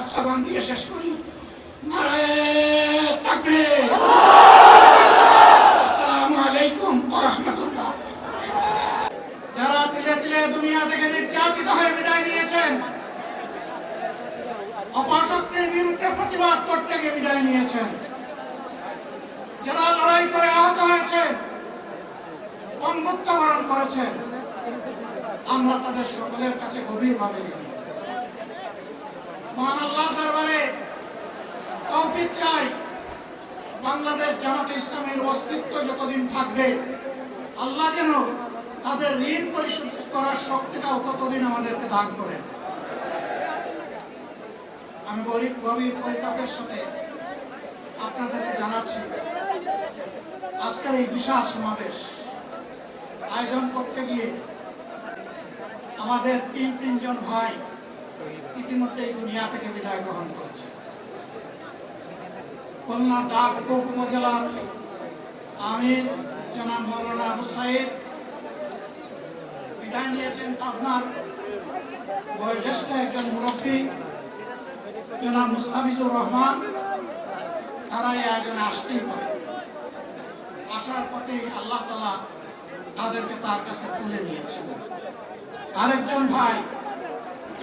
আস্থাবান দিয়ে শেষ করি। যারা তিলে তিলে দুনিয়া থেকে নির্যাতিত হয়ে বিদায় নিয়েছেন অপশক্তির বিরুদ্ধে প্রতিবাদ করতে গিয়ে বিদায় নিয়েছেন। যারা লড়াই করে আহত হয়েছে অঙ্গুত্ব বরণ করেছেন। আমরা তাদের সকলের কাছে গভীরভাবে মহান আল্লাহ দরবারে তৌফিক চাই। বাংলাদেশ জামাত ইসলামের অস্তিত্ব যতদিন থাকবে, আল্লাহ যেন তাদের ঋণ পরিশোধ করার শক্তিটাও ততদিন আমাদেরকে দান করেন। আমি গরিব গভীর পরিতাপের সাথে আপনাদেরকে জানাচ্ছি, আজকের এই বিশাল সমাবেশ আয়োজন করতে গিয়ে আমাদের তিন তিনজন ভাই ইতিমধ্যে এই দুনিয়া থেকে বিদায় গ্রহণ করেছে। খুলনার দাগপুর উপজেলার আমির জনাব মৌলানা আবু সাইদ বিদায় নিয়েছেন আপনার বয়োজ্যেষ্ঠ একজন মুরব্বী। জনাব মুস্তাফিজুর রহমান তারা এই আয়োজনে আসতেই পারে। আসার পথে আল্লাহ তালা তাদেরকে তার কাছে তুলে নিয়েছিল আরেকজন ভাই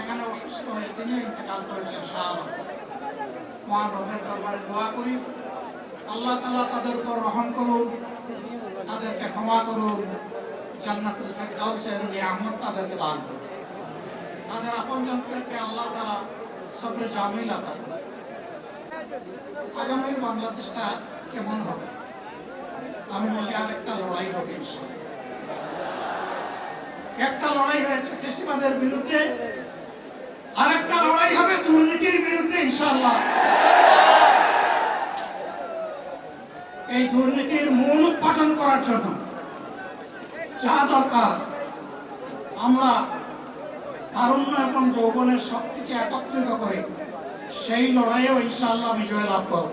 এখানে অসুস্থ হয়ে তিনি ইন্তেকাল করেছেন শাহ মহান রবের দরবারে দোয়া করি। আল্লাহ তালা তাদের উপর রহম করুন, তাদেরকে ক্ষমা করুন, জান্নাতুল ফেরদাউসের নিয়ামত তাদেরকে দান করুন। তাদের আপনজনদেরকে আল্লাহ তালা সবরে জামিল আতা করুন আগামী বাংলাদেশটা কেমন হবে? আমি বলি আর একটা লড়াই হবে একটা লড়াই হয়েছে কৃষিবাদের বিরুদ্ধে, আরেকটা লড়াই হবে দুর্নীতির বিরুদ্ধে ইনশাআল্লাহ। এই দুর্নীতির মূল উৎপাদন করার জন্য যা দরকার, আমরা তারুণ্য এবং যৌবনের শক্তিকে একত্রিত করে সেই লড়াইয়েও ইনশাআল্লাহ বিজয় লাভ করব।